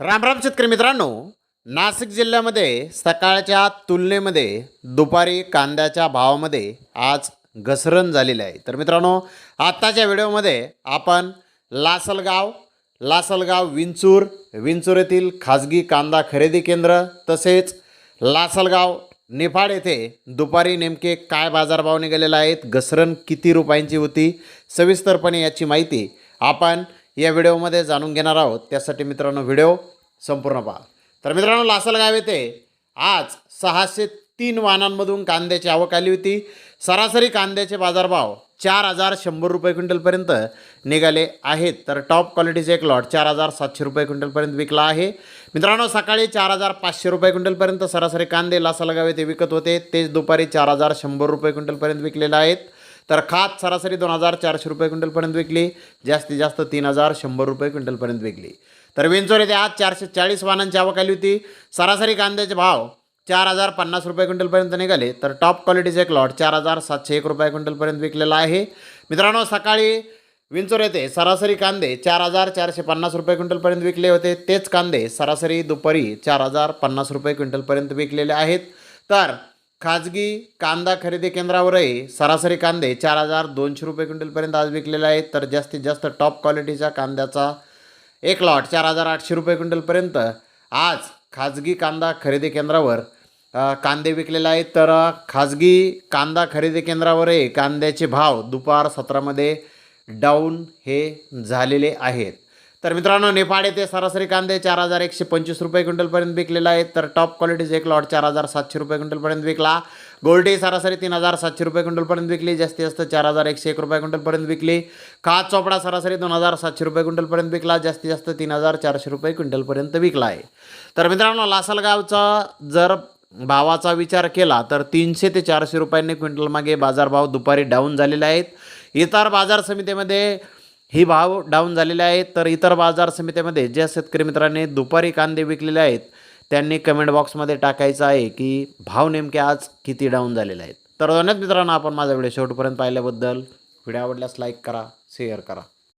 रामराम शेतकरी मित्रांनो. नाशिक जिल्ह्यामध्ये सकाळच्या तुलनेमध्ये दुपारी कांद्याच्या भावामध्ये आज घसरण झालेली आहे. तर मित्रांनो आत्ताच्या व्हिडिओमध्ये आपण लासलगाव लासलगाव विंचूर विंचूर येथील खाजगी कांदा खरेदी केंद्र तसेच लासलगाव निफाड येथे दुपारी नेमके काय बाजारभाव निघालेला आहेत घसरण किती रुपयांची होती सविस्तरपणे याची माहिती आपण या व्हिडिओमध्ये जाणून घेणार आहोत. त्यासाठी मित्रांनो व्हिडिओ संपूर्ण पहा. तर मित्रांनो लासलगाव येथे आज सहाशे तीन वाहनांमधून कांद्याची आवक आली होती. सरासरी कांद्याचे बाजारभाव चार हजार शंभर रुपये क्विंटलपर्यंत निघाले आहेत. तर टॉप क्वालिटीचे एक लॉट चार हजार सातशे रुपये क्विंटलपर्यंत विकला आहे. मित्रांनो सकाळी चार हजार पाचशे रुपये क्विंटलपर्यंत सरासरी कांदे लासलगाव येथे विकत होते. तेच दुपारी चार हजार शंभर रुपये क्विंटलपर्यंत विकलेले आहेत. तर खात सरासरी दोन हजार चारशे रुपये क्विंटलपर्यंत विकली. जास्तीत जास्त तीन हजार शंभर रुपये क्विंटलपर्यंत विकली. तर विंचोर येथे आज चारशे चाळीस वाहनांची आवक आली होती. सरासरी कांद्याचे भाव चार हजार पन्नास रुपये क्विंटलपर्यंत निघाले. तर टॉप क्वालिटीचे एक लॉट चार हजार सातशे एक रुपये क्विंटलपर्यंत विकलेला आहे. मित्रांनो सकाळी विंचोर येथे सरासरी कांदे चार हजार चारशे पन्नास रुपये क्विंटलपर्यंत विकले होते. तेच कांदे सरासरी दुपारी चार हजार पन्नास रुपये क्विंटलपर्यंत विकलेले आहेत. तर खाजगी कांदा खरेदी केंद्रावरही सरासरी कांदे चार हजार दोनशे रुपये क्विंटलपर्यंत आज विकलेले आहेत. तर जास्तीत जास्त टॉप क्वालिटीच्या कांद्याचा एक लॉट चार हजार आठशे रुपये क्विंटलपर्यंत आज खाजगी कांदा खरेदी केंद्रावर कांदे विकलेले आहेत. तर खाजगी कांदा खरेदी केंद्रावरही कांद्याचे भाव दुपार सत्रामध्ये डाऊन हे झालेले आहेत. तर मित्रांनो नेपाळ येथे सरासरी कांदे चार हजार एकशे पंचवीस रुपये क्विंटलपर्यंत विकलेला आहे तर टॉप क्वालिटीचे एक लॉट चार हजार सातशे रुपये क्विंटलपर्यंत विकला. गोल्डी सरासरी तीन हजार सातशे रुपये क्विंटलपर्यंत विकली. जास्तीत जास्त चार हजार एकशे एक रुपये क्विंटलपर्यंत विकली. खात चोपडा सरासरी दोन हजार सातशे रुपये क्विंटलपर्यंत विकला. जास्तीत जास्त तीन हजार चारशे रुपये क्विंटलपर्यंत विकला आहे. तर मित्रांनो लासलगावचा जर भावाचा विचार केला तर तीनशे ते चारशे रुपयांनी क्विंटल मागे बाजारभाव दुपारी डाऊन झालेले आहेत. इतर बाजार समितीमध्ये ही भाव डाऊन झालेले आहेत. तर इतर बाजार समितीमध्ये ज्या शेतकरी मित्रांनी दुपारी कांदे विकलेले आहेत त्यांनी कमेंट बॉक्समध्ये टाकायचं आहे की भाव नेमके आज किती डाऊन झालेले आहेत. तर धन्यवाद मित्रांनो आपण माझा व्हिडिओ शेवटपर्यंत पाहिल्याबद्दल. व्हिडिओ आवडल्यास लाईक करा शेअर करा.